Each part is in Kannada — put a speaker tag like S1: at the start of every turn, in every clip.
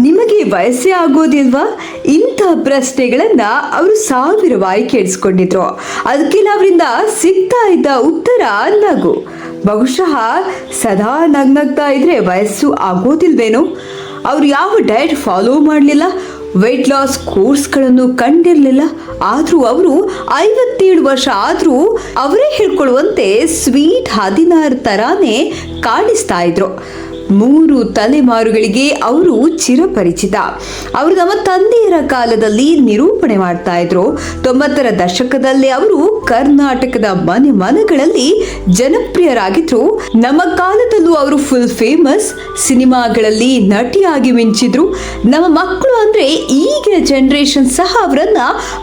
S1: ನಿಮಗೆ ವಯಸ್ಸೇ ಆಗೋದಿಲ್ವಾ? ಇಂಥ ಪ್ರಶ್ನೆಗಳನ್ನ ಅವರು ಸಾವಿರ ಬಾಯಿ ಕೇಳಿಸ್ಕೊಂಡಿದ್ರು. ಅದಕ್ಕೆಲ್ಲ ಅವರಿಂದ ಸಿಗ್ತಾ ಇದ್ದ ಉತ್ತರ ನಗು. ಬಹುಶಃ ಸದಾ ನಗ್ನಗ್ತಾ ಇದ್ರೆ ವಯಸ್ಸು ಆಗೋದಿಲ್ವೇನೋ? ಅವ್ರು ಯಾವ ಡಯಟ್ ಫಾಲೋ ಮಾಡಲಿಲ್ಲ? ವೆಯ್ಟ್ ಲಾಸ್ ಕೋರ್ಸ್ಗಳನ್ನು ಕಂಡಿರಲಿಲ್ಲ. ಆದರೂ ಅವರು ಐವತ್ತೇಳು ವರ್ಷ ಆದರೂ ಅವರೇ ಹೇಳ್ಕೊಳ್ಳುವಂತೆ ಸ್ವೀಟ್ ಹದಿನಾರು ಥರಾನೇ ಕಾಣಿಸ್ತಾ ಇದ್ರು. ಮೂರು ತಲೆಮಾರುಗಳಿಗೆ ಅವರು ಚಿರಪರಿಚಿತ. ಅವರು ನಮ್ಮ ತಂದೆಯರ ಕಾಲದಲ್ಲಿ ನಿರೂಪಣೆ ಮಾಡ್ತಾ ಇದ್ರು. ತೊಂಬತ್ತರ ದಶಕದಲ್ಲಿ ಅವರು ಕರ್ನಾಟಕದ ಮನೆ ಮನಗಳಲ್ಲಿ ಜನಪ್ರಿಯರಾಗಿದ್ರು. ನಮ್ಮ ಕಾಲದಲ್ಲೂ ಅವರು ಫುಲ್ ಫೇಮಸ್ ಸಿನಿಮಾಗಳಲ್ಲಿ ನಟಿಯಾಗಿ ಮಿಂಚಿದ್ರು. ನಮ್ಮ ಮಕ್ಕಳು ಅಂದ್ರೆ ಈಗಿನ ಜನರೇಷನ್ ಸಹ ಅವರನ್ನ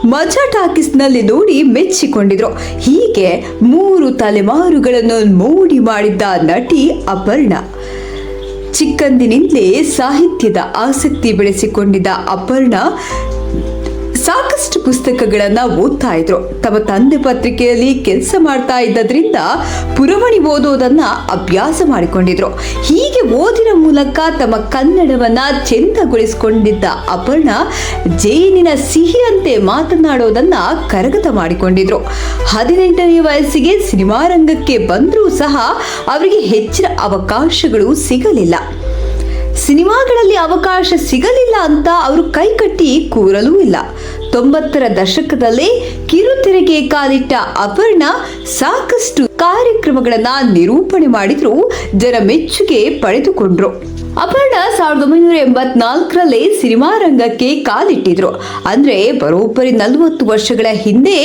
S1: ಮಜಾ ಟಾಕೀಸ್ನಲ್ಲಿ ನೋಡಿ ಮೆಚ್ಚಿಕೊಂಡಿದ್ರು. ಹೀಗೆ ಮೂರು ತಲೆಮಾರುಗಳನ್ನು ಮೋಡಿ ಮಾಡಿದ್ದ ನಟಿ ಅಪರ್ಣ. ಚಿಕ್ಕಂದಿನಿಂದಲೇ ಸಾಹಿತ್ಯದ ಆಸಕ್ತಿ ಬೆಳೆಸಿಕೊಂಡಿದ್ದ ಅಪರ್ಣ ಸಾಕಷ್ಟು ಪುಸ್ತಕಗಳನ್ನ ಓದ್ತಾ ಇದ್ರು. ತಮ್ಮ ತಂದೆ ಪತ್ರಿಕೆಯಲ್ಲಿ ಕೆಲಸ ಮಾಡ್ತಾ ಇದ್ದದ್ರಿಂದ ಪುರವಣಿ ಓದೋದನ್ನ ಅಭ್ಯಾಸ ಮಾಡಿಕೊಂಡಿದ್ರು. ಹೀಗೆ ಓದಿನ ಮೂಲಕ ತಮ್ಮ ಕನ್ನಡವನ್ನ ಚೆಂದಗೊಳಿಸಿಕೊಂಡಿದ್ದ ಅಪರ್ಣ ಜೈನಿನ ಸಿಹಿಯಂತೆ ಮಾತನಾಡೋದನ್ನ ಕರಗತ ಮಾಡಿಕೊಂಡಿದ್ರು. ಹದಿನೆಂಟನೇ ವಯಸ್ಸಿಗೆ ಸಿನಿಮಾ ರಂಗಕ್ಕೆ ಬಂದರೂ ಸಹ ಅವರಿಗೆ ಹೆಚ್ಚಿನ ಅವಕಾಶಗಳು ಸಿಗಲಿಲ್ಲ. ಸಿನಿಮಾಗಳಲ್ಲಿ ಅವಕಾಶ ಸಿಗಲಿಲ್ಲ ಅಂತ ಅವರು ಕೈಕಟ್ಟಿ ಕೂರಲೂ ಇಲ್ಲ. ತೊಂಬತ್ತರ ದಶಕದಲ್ಲೇ ಕಿರುತೆರೆಗೆ ಕಾಲಿಟ್ಟ ಅಪರ್ಣ ಸಾಕಷ್ಟು ಕಾರ್ಯಕ್ರಮಗಳನ್ನ ನಿರೂಪಣೆ ಮಾಡಿದ್ರು, ಜನ ಮೆಚ್ಚುಗೆ ಪಡೆದುಕೊಂಡ್ರು. ಅಪರ್ಣ ಸಾವಿರದ ಒಂಬೈನೂರ ಎಂಬತ್ನಾಲ್ಕರಲ್ಲೇ ಸಿನಿಮಾ ರಂಗಕ್ಕೆ ಕಾಲಿಟ್ಟಿದ್ರು. ಅಂದ್ರೆ ಬರೋಬ್ಬರಿ ನಲವತ್ತು ವರ್ಷಗಳ ಹಿಂದೆ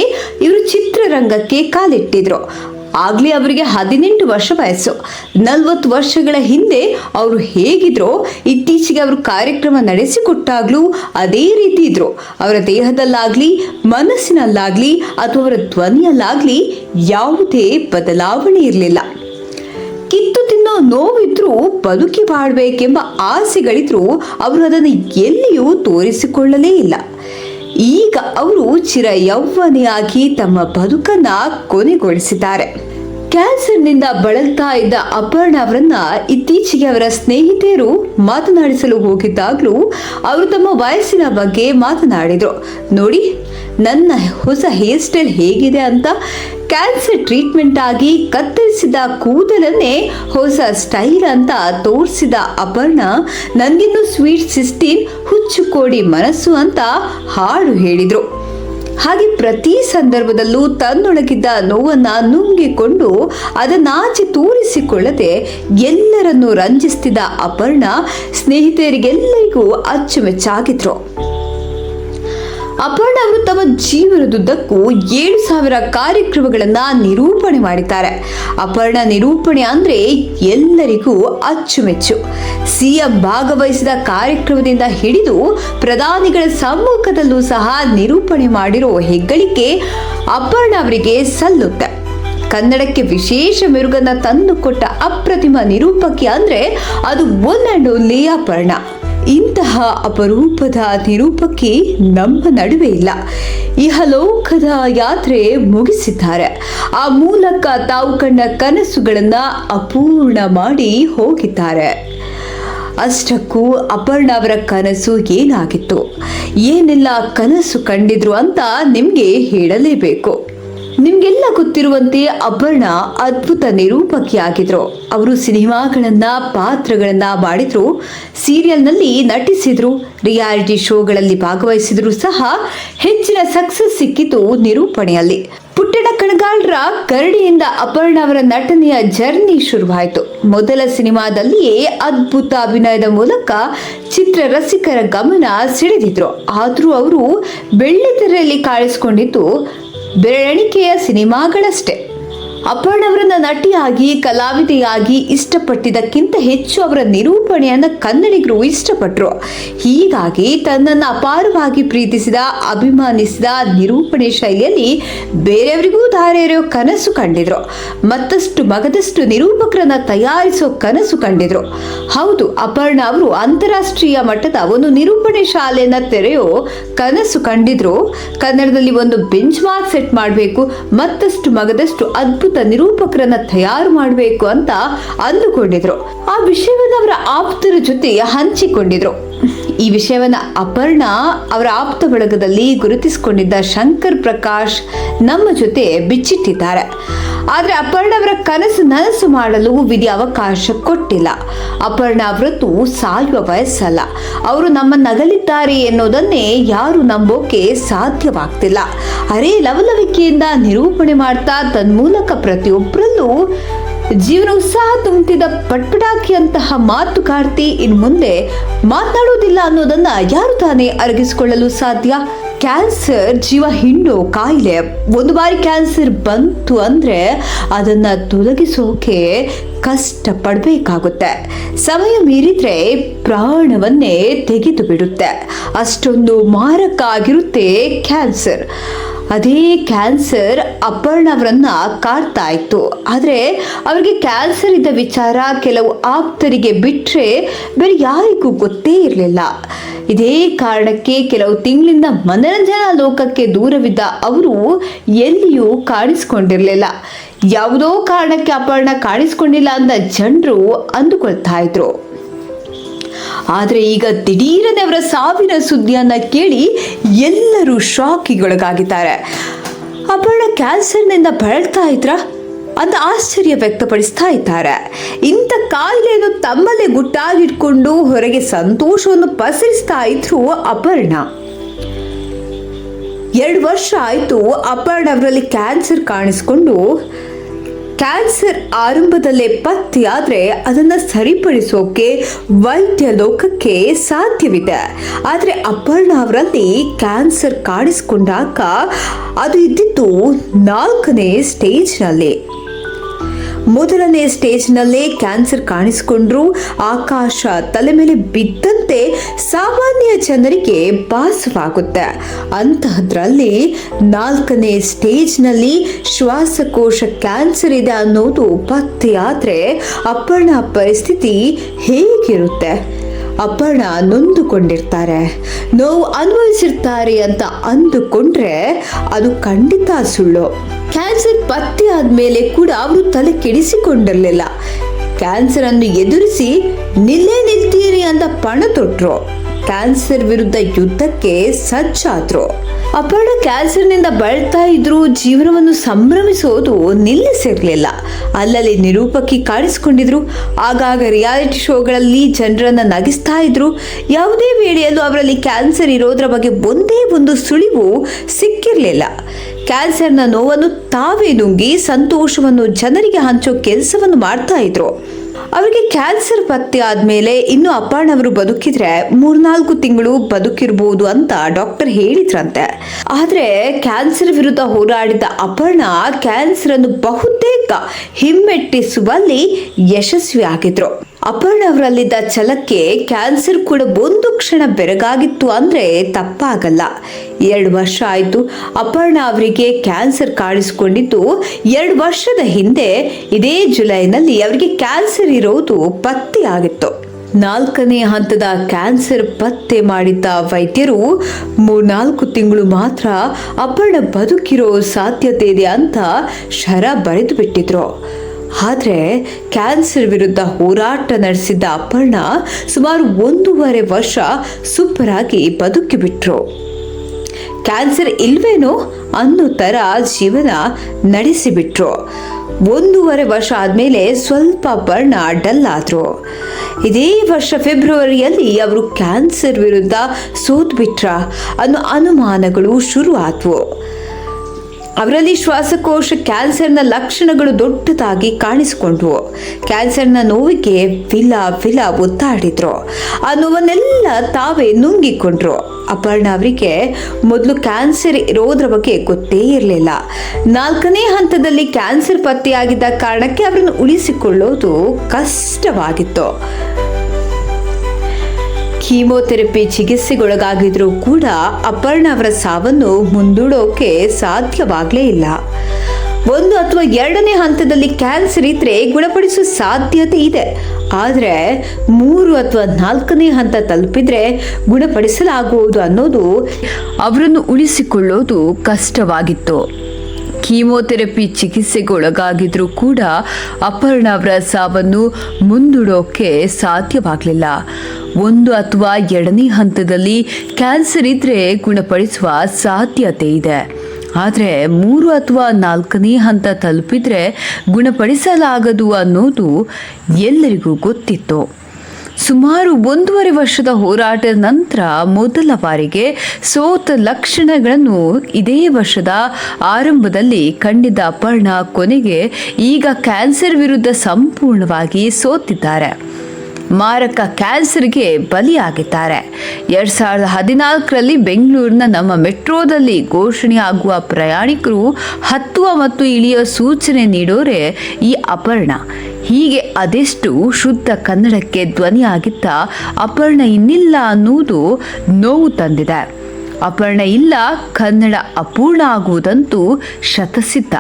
S1: ಇವರು ಚಿತ್ರರಂಗಕ್ಕೆ ಕಾಲಿಟ್ಟಿದ್ರು. ಆಗ್ಲೇ ಅವರಿಗೆ ಹದಿನೆಂಟು ವರ್ಷ ವಯಸ್ಸು. ನಲ್ವತ್ತು ವರ್ಷಗಳ ಹಿಂದೆ ಅವರು ಹೇಗಿದ್ರೋ, ಇತ್ತೀಚೆಗೆ ಅವರು ಕಾರ್ಯಕ್ರಮ ನಡೆಸಿಕೊಟ್ಟಾಗ್ಲೂ ಅದೇ ರೀತಿ ಇದ್ರು. ಅವರ ದೇಹದಲ್ಲಾಗ್ಲಿ, ಮನಸ್ಸಿನಲ್ಲಾಗಲಿ ಅಥವಾ ಅವರ ಧ್ವನಿಯಲ್ಲಾಗ್ಲಿ ಯಾವುದೇ ಬದಲಾವಣೆ ಇರಲಿಲ್ಲ. ಕಿತ್ತು ತಿನ್ನೋ ನೋವಿದ್ರೂ ಬದುಕಿ ಬಾಳ್ಬೇಕೆಂಬ ಆಸೆಗಳಿದ್ರೂ ಅವರು ಅದನ್ನು ಎಲ್ಲಿಯೂ ತೋರಿಸಿಕೊಳ್ಳಲೇ ಇಲ್ಲ. ಈಗ ಅವರು ಚಿರ ಯೌವನೆಯಾಗಿ ತಮ್ಮ ಬದುಕನ್ನ ಕೊನೆಗೊಳಿಸಿದ್ದಾರೆ. ಕ್ಯಾನ್ಸರ್ನಿಂದ ಬಳಲ್ತಾ ಇದ್ದ ಅಪರ್ಣ ಅವರನ್ನ ಇತ್ತೀಚೆಗೆ ಅವರ ಸ್ನೇಹಿತೆಯರು ಮಾತನಾಡಿಸಲು ಹೋಗಿದ್ದಾಗಲೂ ಅವರು ತಮ್ಮ ವಯಸ್ಸಿನ ಬಗ್ಗೆ ಮಾತನಾಡಿದರು. ನೋಡಿ, ನನ್ನ ಹೊಸ ಹೇರ್ ಸ್ಟೈಲ್ ಹೇಗಿದೆ ಅಂತ ಕ್ಯಾನ್ಸರ್ ಟ್ರೀಟ್ಮೆಂಟ್ ಆಗಿ ಕತ್ತರಿಸಿದ ಕೂದಲನ್ನೇ ಹೊಸ ಸ್ಟೈಲ್ ಅಂತ ತೋರಿಸಿದ ಅಪರ್ಣ ನನಗಿನ್ನು ಸ್ವೀಟ್ ಸಿಸ್ಟೀನ್ ಹುಚ್ಚು ಕೋಡಿ ಮನಸ್ಸು ಅಂತ ಹಾಡು ಹೇಳಿದ್ರು. ಹಾಗೆ ಪ್ರತಿ ಸಂದರ್ಭದಲ್ಲೂ ತನ್ನೊಳಗಿದ್ದ ನೋವನ್ನು ನುಂಗಿಕೊಂಡು ಅದನ್ನಾಚೆ ತೋರಿಸಿಕೊಳ್ಳದೆ ಎಲ್ಲರನ್ನೂ ರಂಜಿಸ್ತಿದ್ದ ಅಪರ್ಣ ಸ್ನೇಹಿತೆಯರಿಗೆಲ್ಲರಿಗೂ ಅಚ್ಚುಮೆಚ್ಚಾಗಿದ್ರು. ಅಪರ್ಣ ಅವರು ತಮ್ಮ ಜೀವನದುದ್ದಕ್ಕೂ ಏಳು ಸಾವಿರ ಕಾರ್ಯಕ್ರಮಗಳನ್ನ ನಿರೂಪಣೆ ಮಾಡಿದ್ದಾರೆ. ಅಪರ್ಣ ನಿರೂಪಣೆ ಅಂದ್ರೆ ಎಲ್ಲರಿಗೂ ಅಚ್ಚುಮೆಚ್ಚು. ಸಿಎಂ ಭಾಗವಹಿಸಿದ ಕಾರ್ಯಕ್ರಮದಿಂದ ಹಿಡಿದು ಪ್ರಧಾನಿಗಳ ಸಮ್ಮುಖದಲ್ಲೂ ಸಹ ನಿರೂಪಣೆ ಮಾಡಿರೋ ಹೆಗ್ಗಳಿಕೆ ಅಪರ್ಣ ಅವರಿಗೆ ಸಲ್ಲುತ್ತೆ. ಕನ್ನಡಕ್ಕೆ ವಿಶೇಷ ಮೆರುಗನ್ನ ತಂದುಕೊಟ್ಟ ಅಪ್ರತಿಮ ನಿರೂಪಕಿ ಅಂದ್ರೆ ಅದು ಒನ್ ಅಂಡ್ ಓನ್ಲಿ ಅಪರ್ಣ. ಇಂತಹ ಅಪರೂಪದ ನಿರೂಪಕಿ ನಮ್ಮ ನಡುವೆ ಇಲ್ಲ. ಇಹಲೋಕದ ಯಾತ್ರೆ ಮುಗಿಸಿದ್ದಾರೆ. ಆ ಮೂಲಕ ತಾವು ಕಂಡ ಕನಸುಗಳನ್ನ ಅಪೂರ್ಣ ಮಾಡಿ ಹೋಗಿದ್ದಾರೆ. ಅಷ್ಟಕ್ಕೂ ಅಪರ್ಣ ಅವರ ಕನಸು ಏನಾಗಿತ್ತು? ಏನೆಲ್ಲ ಕನಸು ಕಂಡಿದ್ರು ಅಂತ ನಿಮಗೆ ಹೇಳಲೇಬೇಕು. ನಿಮ್ಗೆಲ್ಲ ಗೊತ್ತಿರುವಂತೆ ಅಪರ್ಣ ಅದ್ಭುತ ನಿರೂಪಕಿಯಾಗಿದ್ರು ಅವರು ಸಿನಿಮಾಗಳನ್ನ, ಪಾತ್ರಗಳನ್ನ ಮಾಡಿದ್ರು. ಸೀರಿಯಲ್ನಲ್ಲಿ ನಟಿಸಿದ್ರು. ರಿಯಾಲಿಟಿ ಶೋಗಳಲ್ಲಿ ಭಾಗವಹಿಸಿದ್ರು ಸಹ ಹೆಚ್ಚಿನ ಸಕ್ಸಸ್ ಸಿಕ್ಕಿತು ನಿರೂಪಣೆಯಲ್ಲಿ. ಪುಟ್ಟಣ ಕಣಗಾಳರ ಕರಡಿಯಿಂದ ಅಪರ್ಣ ಅವರ ನಟನೆಯ ಜರ್ನಿ ಶುರುವಾಯಿತು. ಮೊದಲ ಸಿನಿಮಾದಲ್ಲಿಯೇ ಅದ್ಭುತ ಅಭಿನಯದ ಮೂಲಕ ಚಿತ್ರ ರಸಿಕರ ಗಮನ ಸೆಳೆದಿದ್ರು. ಆದರೂ ಅವರು ಬೆಳ್ಳಿತೆರೆಯಲ್ಲಿ ಕಾಣಿಸಿಕೊಂಡಿದ್ದು ಬೆರಳೆಣಿಕೆಯ ಸಿನಿಮಾಗಳಷ್ಟೇ. ಅಪರ್ಣ ಅವರನ್ನ ನಟಿಯಾಗಿ, ಕಲಾವಿದೆಯಾಗಿ ಇಷ್ಟಪಟ್ಟಿದ್ದಕ್ಕಿಂತ ಹೆಚ್ಚು ಅವರ ನಿರೂಪಣೆಯನ್ನು ಕನ್ನಡಿಗರು ಇಷ್ಟಪಟ್ಟರು ಹೀಗಾಗಿ ತನ್ನನ್ನು ಅಪಾರವಾಗಿ ಪ್ರೀತಿಸಿದ, ಅಭಿಮಾನಿಸಿದ ನಿರೂಪಣೆ ಶೈಲಿಯಲ್ಲಿ ಬೇರೆಯವರಿಗೂ ಎರೆಯೋ ಕನಸು ಕಂಡಿದ್ರು. ಮತ್ತಷ್ಟು ಮಗದಷ್ಟು ನಿರೂಪಕರನ್ನ ತಯಾರಿಸೋ ಕನಸು ಕಂಡಿದ್ರು. ಹೌದು ಅಪರ್ಣ ಅವರು ಅಂತಾರಾಷ್ಟ್ರೀಯ ಮಟ್ಟದ ಒಂದು ನಿರೂಪಣೆ ಶಾಲೆಯನ್ನ ತೆರೆಯೋ ಕನಸು ಕಂಡಿದ್ರು. ಕನ್ನಡದಲ್ಲಿ ಒಂದು ಬೆಂಚ್ ಮಾರ್ಕ್ ಸೆಟ್ ಮಾಡಬೇಕು, ಮತ್ತಷ್ಟು ಮಗದಷ್ಟು ಅದ್ಭುತ ಸೂಕ್ತ ನಿರೂಪಕರನ್ನ ತಯಾರು ಮಾಡಬೇಕು ಅಂತ ಅಂದುಕೊಂಡಿದ್ರು. ಆ ವಿಷಯವನ್ನ ಅವರ ಆಪ್ತರ ಜೊತೆ ಹಂಚಿಕೊಂಡಿದ್ರು. ಈ ವಿಷಯವನ್ನ ಅಪರ್ಣ ಅವರ ಆಪ್ತ ಬಳಗದಲ್ಲಿ ಗುರುತಿಸಿಕೊಂಡಿದ್ದ ಶಂಕರ್ ಪ್ರಕಾಶ್ ನಮ್ಮ ಜೊತೆ ಬಿಚ್ಚಿಟ್ಟಿದ್ದಾರೆ. ಆದ್ರೆ ಅಪರ್ಣ ಅವರ ಕನಸು ನನಸು ಮಾಡಲು ವಿಧಿ ಅವಕಾಶ ಕೊಟ್ಟಿಲ್ಲ. ಅಪರ್ಣ ಅವರದ್ದು ಸಾಯುವ ವಯಸ್ಸಲ್ಲ. ಅವರು ನಮ್ಮ ನಗಲಿದ್ದಾರೆ ಎನ್ನುವುದನ್ನೇ ಯಾರು ನಂಬೋಕೆ ಸಾಧ್ಯವಾಗ್ತಿಲ್ಲ. ಅರೇ ಲವಲವಿಕೆಯಿಂದ ನಿರೂಪಣೆ ಮಾಡ್ತಾ ತನ್ಮೂಲಕ ಪ್ರತಿಯೊಬ್ಬರಲ್ಲೂ ಜೀವನ ಉತ್ಸಾಹ ತುಂಬಿದ ಪಟ್ಪಟಾಕಿಯಂತಹ ಮಾತುಗಾರ್ತಿ ಇನ್ನು ಮುಂದೆ ಮಾತನಾಡುವುದಿಲ್ಲ ಅನ್ನೋದನ್ನ ಯಾರು ತಾನೇ ಅರಗಿಸಿಕೊಳ್ಳಲು ಸಾಧ್ಯ? ಕ್ಯಾನ್ಸರ್ ಜೀವ ಹಿಂಡು ಕಾಯಿಲೆ. ಒಂದು ಬಾರಿ ಕ್ಯಾನ್ಸರ್ ಬಂತು ಅಂದರೆ ಅದನ್ನು ತೊಲಗಿಸೋಕೆ ಕಷ್ಟಪಡಬೇಕಾಗುತ್ತೆ. ಸಮಯ ಮೀರಿದರೆ ಪ್ರಾಣವನ್ನೇ ತೆಗೆದು ಬಿಡುತ್ತೆ ಅಷ್ಟೊಂದು ಮಾರಕ ಆಗಿರುತ್ತೆ ಕ್ಯಾನ್ಸರ್. ಅದೇ ಕ್ಯಾನ್ಸರ್ ಅಪರ್ಣವರನ್ನ ಕಾಡ್ತಾ ಇತ್ತು. ಆದರೆ ಅವರಿಗೆ ಕ್ಯಾನ್ಸರ್ ಇದ್ದ ವಿಚಾರ ಕೆಲವು ಆಪ್ತರಿಗೆ ಬಿಟ್ಟರೆ ಬೇರೆ ಯಾರಿಗೂ ಗೊತ್ತೇ ಇರಲಿಲ್ಲ. ಇದೇ ಕಾರಣಕ್ಕೆ ಕೆಲವು ತಿಂಗಳಿಂದ ಮನರಂಜನಾ ಲೋಕಕ್ಕೆ ದೂರವಿದ್ದ ಅವರು ಎಲ್ಲಿಯೂ ಕಾಣಿಸ್ಕೊಂಡಿರಲಿಲ್ಲ ಯಾವುದೋ ಕಾರಣಕ್ಕೆ ಅಪರ್ಣ ಕಾಣಿಸ್ಕೊಂಡಿಲ್ಲ ಅಂತ ಜನರು ಅಂದುಕೊಳ್ತಾ ಇದ್ರು. ಆದರೆ ಈಗ ದಿಢೀರನೆ ಅವರ ಸಾವಿನ ಸುದ್ದಿಯನ್ನು ಕೇಳಿ ಎಲ್ಲರೂ ಶಾಕಿಗೊಳಗಾಗಿದ್ದಾರೆ. ಅಪರ್ಣ ಕ್ಯಾನ್ಸರ್ನಿಂದ ಬಳಲ್ತಾ ಇದ್ರ? ಅಂತ ಆಶ್ಚರ್ಯ ವ್ಯಕ್ತಪಡಿಸ್ತಾ ಇದ್ದಾರೆ. ಇಂಥ ಕಾಯಿಲೆಯನ್ನು ತಮ್ಮಲ್ಲೇ ಗುಟ್ಟಾಗಿಟ್ಕೊಂಡು ಹೊರಗೆ ಸಂತೋಷವನ್ನು ಪಸರಿಸ್ತಾ ಇದ್ರು ಅಪರ್ಣ. ಎರಡು ವರ್ಷ ಆಯಿತು ಅಪರ್ಣ ಅವರಲ್ಲಿ ಕ್ಯಾನ್ಸರ್ ಕಾಣಿಸ್ಕೊಂಡು ಕ್ಯಾನ್ಸರ್ ಆರಂಭದಲ್ಲೇ ಪತ್ತೆಯಾದ್ರೆ ಅದನ್ನ ಸರಿಪಡಿಸೋಕೆ ವೈದ್ಯ ಲೋಕಕ್ಕೆ ಸಾಧ್ಯವಿದೆ. ಆದರೆ ಅಪರ್ಣ ಅವರಲ್ಲಿ ಕ್ಯಾನ್ಸರ್ ಕಾಣಿಸಿಕೊಂಡಾಗ ಅದು ಇದ್ದಿದ್ದು ನಾಲ್ಕನೇ ಸ್ಟೇಜ್ನಲ್ಲಿ. ಮೊದಲನೇ ಸ್ಟೇಜ್ನಲ್ಲೇ ಕ್ಯಾನ್ಸರ್ ಕಾಣಿಸಿಕೊಂಡ್ರು. ಆಕಾಶ ತಲೆ ಮೇಲೆ ಬಿದ್ದಂತೆ ಸಾಮಾನ್ಯ ಜನರಿಗೆ ಭಾಸವಾಗುತ್ತೆ. ಅಂತಹದ್ರಲ್ಲಿ ನಾಲ್ಕನೇ ಸ್ಟೇಜ್ನಲ್ಲಿ ಶ್ವಾಸಕೋಶ ಕ್ಯಾನ್ಸರ್ ಇದೆ ಅನ್ನೋದು ಪತ್ತೆಯಾದರೆ ಅಪರ್ಣ ಪರಿಸ್ಥಿತಿ ಹೇಗಿರುತ್ತೆ? ಅಪರ್ಣ ನೊಂದುಕೊಂಡಿರ್ತಾರೆ. ನೋವು ಅನ್ವಯಿಸಿರ್ತಾರೆ ಅಂತ ಅಂದುಕೊಂಡ್ರೆ ಅದು ಖಂಡಿತ ಸುಳ್ಳು. ಕ್ಯಾನ್ಸರ್ ಪತ್ತೆ ಆದ್ಮೇಲೆ ಕೂಡ ಅವರು ತಲೆ ಕೆಡಿಸಿಕೊಂಡಿರಲಿಲ್ಲ. ಕ್ಯಾನ್ಸರ್ ಅನ್ನು ಎದುರಿಸಿ ನಿಲ್ಲೇ ನಿಲ್ತೀರಿ ಅಂತ ಪಣ ತೊಟ್ರು. ಕ್ಯಾನ್ಸರ್ ವಿರುದ್ಧ ಯುದ್ಧಕ್ಕೆ ಸಜ್ಜಾದ್ರು. ಅಪರ್ಣ ಕ್ಯಾನ್ಸರ್ನಿಂದ ಬಳ್ತಾ ಇದ್ರು ಜೀವನವನ್ನು ಸಂಭ್ರಮಿಸೋದು ನಿಲ್ಲಿಸಿರಲಿಲ್ಲ. ಅಲ್ಲಲ್ಲಿ ನಿರೂಪಕಿ ಕಾಣಿಸಿಕೊಂಡಿದ್ರು. ಆಗಾಗ ರಿಯಾಲಿಟಿ ಶೋಗಳಲ್ಲಿ ಜನರನ್ನು ನಗಿಸ್ತಾ ಇದ್ರು. ಯಾವುದೇ ವೇಳೆಯಲ್ಲೂ ಅವರಲ್ಲಿ ಕ್ಯಾನ್ಸರ್ ಇರೋದ್ರ ಬಗ್ಗೆ ಒಂದೇ ಒಂದು ಸುಳಿವು ಸಿಕ್ಕಿರಲಿಲ್ಲ. ಕ್ಯಾನ್ಸರ್ನ ನೋವನ್ನು ತಾವೇ ನುಂಗಿ ಸಂತೋಷವನ್ನು ಜನರಿಗೆ ಹಂಚೋ ಕೆಲಸವನ್ನು ಮಾಡ್ತಾ ಇದ್ರು. ಅವರಿಗೆ ಕ್ಯಾನ್ಸರ್ ಪತ್ತೆ ಆದ್ಮೇಲೆ ಇನ್ನು ಅಪರ್ಣ ಅವರು ಬದುಕಿದ್ರೆ ಮೂರ್ನಾಲ್ಕು ತಿಂಗಳು ಬದುಕಿರ್ಬೋದು ಅಂತ ಡಾಕ್ಟರ್ ಹೇಳಿದ್ರಂತೆ. ಆದ್ರೆ ಕ್ಯಾನ್ಸರ್ ವಿರುದ್ಧ ಹೋರಾಡಿದ ಅಪರ್ಣ ಕ್ಯಾನ್ಸರ್ ಅನ್ನು ಬಹುತೇಕ ಹಿಮ್ಮೆಟ್ಟಿಸುವಲ್ಲಿ ಯಶಸ್ವಿ ಆಗಿದ್ರು. ಅಪರ್ಣ ಅವರಲ್ಲಿದ್ದ ಛಲಕ್ಕೆ ಕ್ಯಾನ್ಸರ್ ಕೂಡ ಒಂದು ಕ್ಷಣ ಬೆರಗಾಗಿತ್ತು ಅಂದ್ರೆ ತಪ್ಪಾಗಲ್ಲ. ಎರಡು ವರ್ಷ ಆಯ್ತು. ಅಪರ್ಣ ಅವರಿಗೆ ಕ್ಯಾನ್ಸರ್ ಕಾಣಿಸಿಕೊಂಡಿದ್ದು, ಎರಡು ವರ್ಷದ ಹಿಂದೆ ಇದೇ ಜುಲೈನಲ್ಲಿ ಅವರಿಗೆ ಕ್ಯಾನ್ಸರ್ ಇರೋದು ಪತ್ತೆಯಾಗಿತ್ತು. ನಾಲ್ಕನೇ ಹಂತದ ಕ್ಯಾನ್ಸರ್ ಪತ್ತೆ ಮಾಡಿದ್ದ ವೈದ್ಯರು, ಮೂರ್ನಾಲ್ಕು ತಿಂಗಳು ಮಾತ್ರ ಅಪರ್ಣ ಬದುಕಿರೋ ಸಾಧ್ಯತೆ ಇದೆ ಅಂತ ಶರ ಬರೆದು ಬಿಟ್ಟಿದ್ರು ಆದರೆ ಕ್ಯಾನ್ಸರ್ ವಿರುದ್ಧ ಹೋರಾಟ ನಡೆಸಿದ್ದ ಅಪರ್ಣ ಸುಮಾರು ಒಂದೂವರೆ ವರ್ಷ ಸೂಪರಾಗಿ ಬದುಕಿಬಿಟ್ರು. ಕ್ಯಾನ್ಸರ್ ಇಲ್ವೇನೋ ಅನ್ನೋ ಥರ ಜೀವನ ನಡೆಸಿಬಿಟ್ರು. ಒಂದೂವರೆ ವರ್ಷ ಆದಮೇಲೆ ಸ್ವಲ್ಪ ಬಣ್ಣ ಡಲ್ ಆದರು. ಇದೇ ವರ್ಷ ಫೆಬ್ರವರಿಯಲ್ಲಿ ಅವರು ಕ್ಯಾನ್ಸರ್ ವಿರುದ್ಧ ಸೋತ್ಬಿಟ್ರ ಅನ್ನೋ ಅನುಮಾನಗಳು ಶುರು ಆದವು ಅವರಲ್ಲಿ ಶ್ವಾಸಕೋಶ, ಕ್ಯಾನ್ಸರ್ನ ಲಕ್ಷಣಗಳು ದೊಡ್ಡದಾಗಿ ಕಾಣಿಸಿಕೊಂಡ್ವು. ಕ್ಯಾನ್ಸರ್ನ ನೋವಿಗೆ ವಿಲ ವಿಲ ಒತ್ತಾಡಿದ್ರು ಆ ನೋವನ್ನೆಲ್ಲ ತಾವೇ ನುಂಗಿಕೊಂಡ್ರು. ಅಪರ್ಣ ಅವರಿಗೆ ಮೊದಲು ಕ್ಯಾನ್ಸರ್ ಇರೋದ್ರ ಬಗ್ಗೆ ಗೊತ್ತೇ ಇರಲಿಲ್ಲ. ನಾಲ್ಕನೇ ಹಂತದಲ್ಲಿ ಕ್ಯಾನ್ಸರ್ ಪತ್ತೆಯಾಗಿದ್ದ ಕಾರಣಕ್ಕೆ ಅವರನ್ನು ಉಳಿಸಿಕೊಳ್ಳೋದು ಕಷ್ಟವಾಗಿತ್ತು. ಕೀಮೋಥೆರಪಿ ಚಿಕಿತ್ಸೆಗೊಳಗಾಗಿದ್ರೂ ಕೂಡ ಅಪರ್ಣ ಅವರ ಸಾವನ್ನು ಮುಂದೂಡೋಕೆ ಸಾಧ್ಯವಾಗಲೇ ಇಲ್ಲ. ಒಂದು ಅಥವಾ ಎರಡನೇ ಹಂತದಲ್ಲಿ ಕ್ಯಾನ್ಸರ್ ಇದ್ರೆ ಗುಣಪಡಿಸುವ ಸಾಧ್ಯತೆ ಇದೆ. ಆದರೆ ಮೂರು ಅಥವಾ ನಾಲ್ಕನೇ ಹಂತ ತಲುಪಿದ್ರೆ ಗುಣಪಡಿಸಲಾಗುವುದು ಅನ್ನೋದು ಅವರನ್ನು ಉಳಿಸಿಕೊಳ್ಳೋದು ಕಷ್ಟವಾಗಿತ್ತು. ಕೀಮೋಥೆರಪಿ ಚಿಕಿತ್ಸೆಗೊಳಗಾಗಿದ್ರೂ ಕೂಡ ಅಪರ್ಣ ಅವರ ಸಾವನ್ನು ಮುಂದೂಡೋಕೆ ಸಾಧ್ಯವಾಗಲಿಲ್ಲ. ಒಂದು ಅಥವಾ ಎರಡನೇ ಹಂತದಲ್ಲಿ ಕ್ಯಾನ್ಸರ್ ಇದ್ರೆ ಗುಣಪಡಿಸುವ ಸಾಧ್ಯತೆ ಇದೆ. ಆದರೆ ಮೂರು ಅಥವಾ ನಾಲ್ಕನೇ ಹಂತ ತಲುಪಿದ್ರೆ ಗುಣಪಡಿಸಲಾಗದು ಅನ್ನೋದು ಎಲ್ಲರಿಗೂ ಗೊತ್ತಿತ್ತು. ಸುಮಾರು ಒಂದೂವರೆ ವರ್ಷದ ಹೋರಾಟದ ನಂತರ ಮೊದಲ ಬಾರಿಗೆ ಸೋತ ಲಕ್ಷಣಗಳನ್ನು ಇದೇ ವರ್ಷದ ಆರಂಭದಲ್ಲಿ ಕಂಡಿದ್ದ ಅಪರ್ಣ ಕೊನೆಗೆ ಈಗ ಕ್ಯಾನ್ಸರ್ ವಿರುದ್ಧ ಸಂಪೂರ್ಣವಾಗಿ ಸೋತಿದ್ದಾರೆ. ಮಾರಕ ಕ್ಯಾನ್ಸರ್ಗೆ ಬಲಿಯಾಗಿದ್ದಾರೆ. ಎರಡ್ ಸಾವಿರದ ಹದಿನಾಲ್ಕರಲ್ಲಿ ಬೆಂಗಳೂರಿನ ನಮ್ಮ ಮೆಟ್ರೋದಲ್ಲಿ ಘೋಷಣೆ ಆಗುವ ಪ್ರಯಾಣಿಕರು ಹತ್ತುವ ಮತ್ತು ಇಳಿಯುವ ಸೂಚನೆ ನೀಡೋರೆ ಈ ಅಪರ್ಣ. ಹೀಗೆ ಅದೆಷ್ಟು ಶುದ್ಧ ಕನ್ನಡಕ್ಕೆ ಧ್ವನಿಯಾಗಿದ್ದ ಅಪರ್ಣ ಇನ್ನಿಲ್ಲ ಅನ್ನುವುದು ನೋವು ತಂದಿದೆ. ಅಪರ್ಣ ಇಲ್ಲ, ಕನ್ನಡ ಅಪೂರ್ಣ ಆಗುವುದಂತೂ ಶತಸಿದ್ಧ.